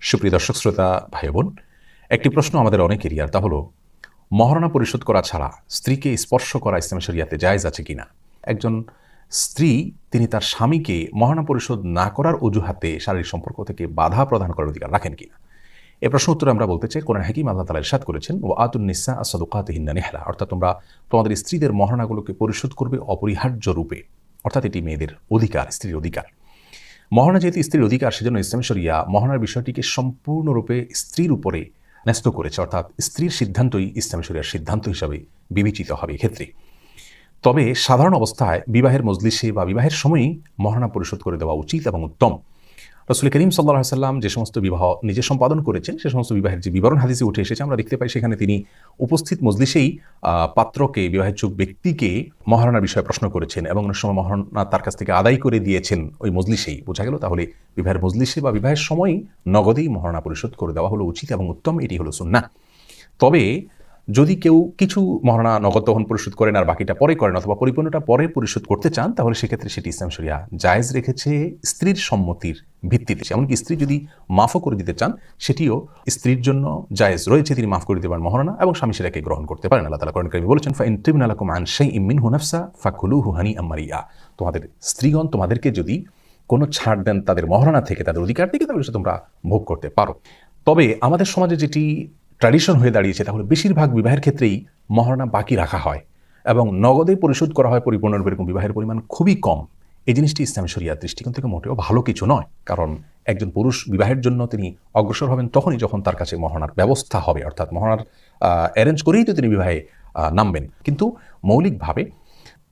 সুপ্রিয় দর্শক, শ্রোতা ভাই বোন একটি প্রশ্ন আমাদের অনেকেরই, আর তা হলো, মহারণা পরিশোধ করা ছাড়া স্ত্রীকে স্পর্শ করা ইসলাম শরিয়াতে জায়েজ আছে কিনা? একজন স্ত্রী, তিনি তার স্বামীকে মহারণা পরিশোধ না করার অজুহাতে শারীরিক সম্পর্ক থেকে বাধা প্রদান করার অধিকার রাখেন কিনা? এ প্রশ্ন উত্তরে আমরা বলতে চাই, কোরআন হাকিম আল্লাহ তালা ইরশাদ করেছেন ও আতুন নিসা আসাদুকাত হিন্না নেহলা অর্থাৎ তোমরা তোমাদের স্ত্রীদের মহারণাগুলোকে পরিশোধ করবে অপরিহার্য রূপে। অর্থাৎ এটি মেয়েদের অধিকার, স্ত্রীর অধিকার। মহানা যেহেতু স্ত্রীর অধিকার, সেজন্য ইসলাম শরিয়া মহানার বিষয়টিকে সম্পূর্ণরূপে স্ত্রীর উপরে ন্যস্ত করেছে, অর্থাৎ স্ত্রীর সিদ্ধান্তই ইসলাম শরিয়ার সিদ্ধান্ত হিসাবে বিবেচিত হবে ক্ষেত্রে তবে সাধারণ অবস্থায় বিবাহের মজলিসে বা বিবাহের সময়ই মহারণা পরিশোধ করে দেওয়া উচিত এবং উত্তম। রসুল করিম সাল্লাহ সাল্লাম যে সমস্ত বিবাহ নিজে সম্পাদন করেছেন, সে সমস্ত বিবাহের যে বিবরণ হাদিসে উঠে এসেছে, আমরা দেখতে পাই সেখানে তিনি উপস্থিত মজলিসেই পাত্রকে বিবাহেচ্ছুক ব্যক্তিকে মহারণার বিষয়ে প্রশ্ন করেছেন এবং অনেক সময় মহারণা তার কাছ থেকে আদায় করে দিয়েছেন ওই মজলিসেই। বোঝা গেল তাহলে বিবাহের মজলিসে বা বিবাহের সময়ই নগদেই মহারণা পরিশোধ করে দেওয়া হলো উচিত এবং উত্তম, এটি হলো সুন্না তবে যদি কেউ কিছু মহারণা নগদ তখন পরিশোধ করেন আর বাকিটা পরে করেন অথবা পরিপূর্ণটা পরে পরিশোধ করতে চান, তাহলে সেক্ষেত্রে সেটি ইসলাম শরিয়া জায়েজ রেখেছে স্ত্রীর সম্মতির ভিত্তিতে। এমনকি স্ত্রী যদি মাফও করে দিতে চান, সেটিও স্ত্রীর জন্য জায়েজ রয়েছে, তিনি মাফ করে দিতে পারেন মহারণা, এবং স্বামী সেটাকে গ্রহণ করতে পারেন। আল্লাহ তালা করেন বলেছেন ফা ইন্তিবিন আলাকুম সেই ইমিন হুনাফসা ফাকুলু হুহানি আম্মারিয়া তোমাদের স্ত্রীগণ তোমাদেরকে যদি কোনো ছাড় দেন তাদের মহারণা থেকে, তাদের অধিকার থেকে, তাহলে সে তোমরা ভোগ করতে পারো। তবে আমাদের সমাজে যেটি ট্র্যাডিশন হয়ে দাঁড়িয়েছে, তাহলে বেশিরভাগ বিবাহের ক্ষেত্রেই মহারণা বাকি রাখা হয়, এবং নগদে পরিশোধ করা হয় পরিপূর্ণরূপে, এরকম বিবাহের পরিমাণ খুবই কম। এই জিনিসটি ইসলাম শরিয়ার দৃষ্টিকোণ থেকে মোটেও ভালো কিছু নয়। কারণ একজন পুরুষ বিবাহের জন্য তিনি অগ্রসর হবেন তখনই যখন তার কাছে মহানার ব্যবস্থা হবে। অর্থাৎ মহানার অ্যারেঞ্জ করেই তো তিনি বিবাহে নামবেন। কিন্তু মৌলিকভাবে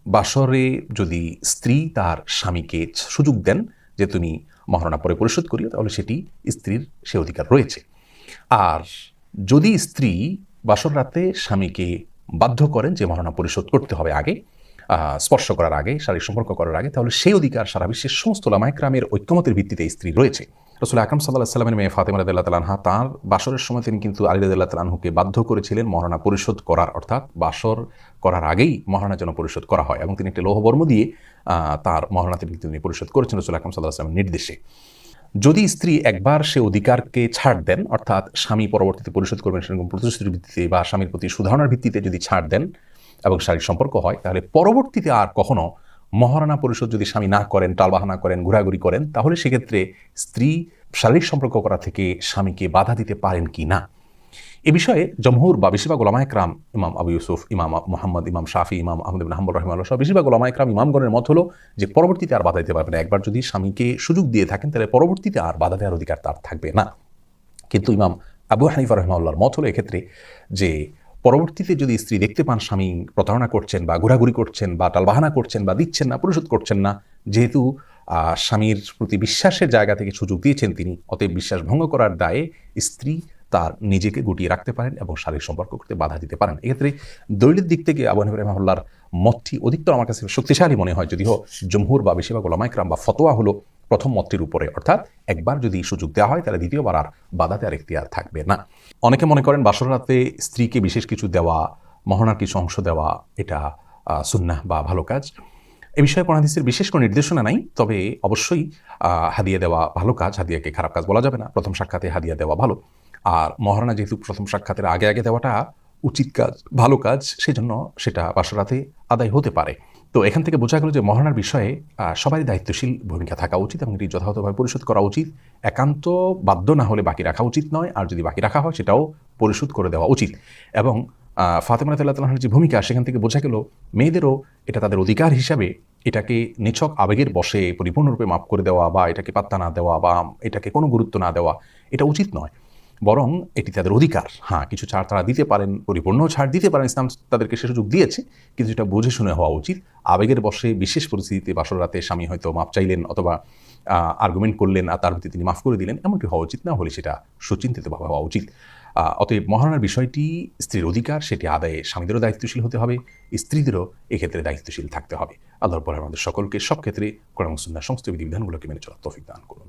বাসরে যদি স্ত্রী তার স্বামীকে সুযোগ দেন যে তুমি মহারণা পরে পরিশোধ করিও, তাহলে সেটি স্ত্রীর সে অধিকার রয়েছে। আর যদি স্ত্রী বাসর রাতে স্বামীকে বাধ্য করেন যে মহারণা পরিশোধ করতে হবে আগে স্পর্শ করার আগে, শারীরিক সম্পর্ক করার আগে, তাহলে সেই অধিকার সারা বিশ্বের সমস্ত লামাইক্রামের ঐক্যমতের ভিত্তিতে স্ত্রী রয়েছে। রসুল আকরম সাল্লাহ সাল্লামের মেয়ে ফাতেমা রাদিল্লাহ তালানহা তাঁর বাসরের সময় তিনি কিন্তু আলী রাদিল্লাহ তালানহুকে বাধ্য করেছিলেন মহারণা পরিশোধ করার, অর্থাৎ বাসর করার আগেই মহারণা যেন পরিশোধ করা হয় এবং তিনি একটি লৌহবর্ম দিয়ে তার মহারণাতে কিন্তু তিনি পরিশোধ করেছেন রসুল আকরম সাল্লাহ সাল্লামের নির্দেশে। যদি স্ত্রী একবার সে অধিকারকে ছাড় দেন, অর্থাৎ স্বামী পরবর্তীতে পরিশোধ করবেন সেরকম প্রতিশ্রুতির ভিত্তিতে বা স্বামীর প্রতি সুধারণার ভিত্তিতে যদি ছাড় দেন এবং শারীরিক সম্পর্ক হয়, তাহলে পরবর্তীতে আর কখনো মহারানা পরিষদ যদি স্বামী না করেন, টালবাহানা করেন, ঘোরাঘুরি করেন, তাহলে সেক্ষেত্রে স্ত্রী শারীরিক সম্পর্ক করা থেকে স্বামীকে বাধা দিতে পারেন কি না? এ বিষয়ে জমহুর বা বেশিরভাগ ওলামা একরাম ইমাম আবু ইউসুফ, ইমাম মোহাম্মদ, ইমাম শাফি, ইমাম আহমদ বিন হাম্বর রহমান সহ বেশিরভাগ ওলামা একরাম ইমামগণের মত হলো যে পরবর্তীতে আর বাধা দিতে পারবে না। একবার যদি স্বামীকে সুযোগ দিয়ে থাকেন, তাহলে পরবর্তীতে আর বাধা দেওয়ার অধিকার তার থাকবে না। কিন্তু ইমাম আবু হানিফা রহমাউল্লাহর মত হলো এক্ষেত্রে যে পরবর্তীতে যদি স্ত্রী দেখতে পান স্বামী প্রতারণা করছেন বা ঘোরাঘুরি করছেন বা টালবাহানা করছেন বা দিচ্ছেন না, পরিশোধ করছেন না, যেহেতু স্বামীর প্রতি বিশ্বাসের জায়গা থেকে সুযোগ দিয়েছেন তিনি, অতএব বিশ্বাস ভঙ্গ করার দায়ে স্ত্রী তার নিজেকে গুটিয়ে রাখতে পারেন এবং শারীরিক সম্পর্ক করতে বাধা দিতে পারেন। এক্ষেত্রে দৈলিক দিক থেকে আবু হানিফা রহমাউল্লাহর মতটি অধিকতর আমার কাছে শক্তিশালী মনে হয়, যদিও জমহুর বা বেশিরভাগ ওলামাইকরাম বা ফতোয়া হলো প্রথম মতটির উপরে অর্থাৎ একবার যদি সুযোগ দেওয়া হয় তাহলে দ্বিতীয়বার আর বাধাতে আর এখতিয়ার থাকবে না। অনেকে মনে করেন বাসর রাতে স্ত্রীকে বিশেষ কিছু দেওয়া মহনার কিছু অংশ দেওয়া এটা আহ, সুন্নাহ বা ভালো কাজ। এ বিষয়ে কোন হাদিসের বিশেষ কোনো নির্দেশনা নাই তবে অবশ্যই হাদিয়া দেওয়া ভালো কাজ হাদিয়াকে খারাপ কাজ বলা যাবে না। প্রথম সাক্ষাতে হাদিয়া দেওয়া ভালো। আর মহারণা যেহেতু প্রথম সাক্ষাতের আগে আগে দেওয়াটা উচিত কাজ ভালো কাজ সেজন্য সেটা বাসরাতে আদায় হতে পারে। তো এখান থেকে বোঝা গেল যে মহারণার বিষয়ে সবারই দায়িত্বশীল ভূমিকা থাকা উচিত এবং এটি যথাযথভাবে পরিশোধ করা উচিত। একান্ত বাধ্য না হলে বাকি রাখা উচিত নয়, আর যদি বাকি রাখা হয় সেটাও পরিশোধ করে দেওয়া উচিত। এবং ফাতেমা রাতাল্লাহর যে ভূমিকা, সেখান থেকে বোঝা গেল মেয়েদেরও এটা তাদের অধিকার হিসাবে এটাকে নিছক আবেগের বসে পরিপূর্ণরূপে মাফ করে দেওয়া বা এটাকে পাত্তা না দেওয়া বা এটাকে কোনো গুরুত্ব না দেওয়া, এটা উচিত নয়। বরং এটি তাদের অধিকার। হ্যাঁ কিছু ছাড় তারা দিতে পারেন, পরিপূর্ণ ছাড় দিতে পারেন, ইসলাম তাদেরকে সে সুযোগ দিয়েছে, কিন্তু এটা বুঝে শুনে হওয়া উচিত। আবেগের বসে বিশেষ পরিস্থিতিতে বাসর রাতে স্বামী হয়তো মাপ চাইলেন অথবা আর্গুমেন্ট করলেন, আর তার ভিত্তিতে তিনি মাফ করে দিলেন, এমনটি হওয়া উচিত, না হলে সেটা সুচিন্তিতভাবে হওয়া উচিত। অতএব মহারণার বিষয়টি স্ত্রীর অধিকার, সেটি আদায়ে স্বামীদেরও দায়িত্বশীল হতে হবে, স্ত্রীদেরও এক্ষেত্রে দায়িত্বশীল থাকতে হবে। আল্লাহর পরে আমাদের সকলকে সব ক্ষেত্রে কোরআন সুন্নাহ সমস্ত বিধিবিধানগুলোকে মেনে চলার তৌফিক দান করুন।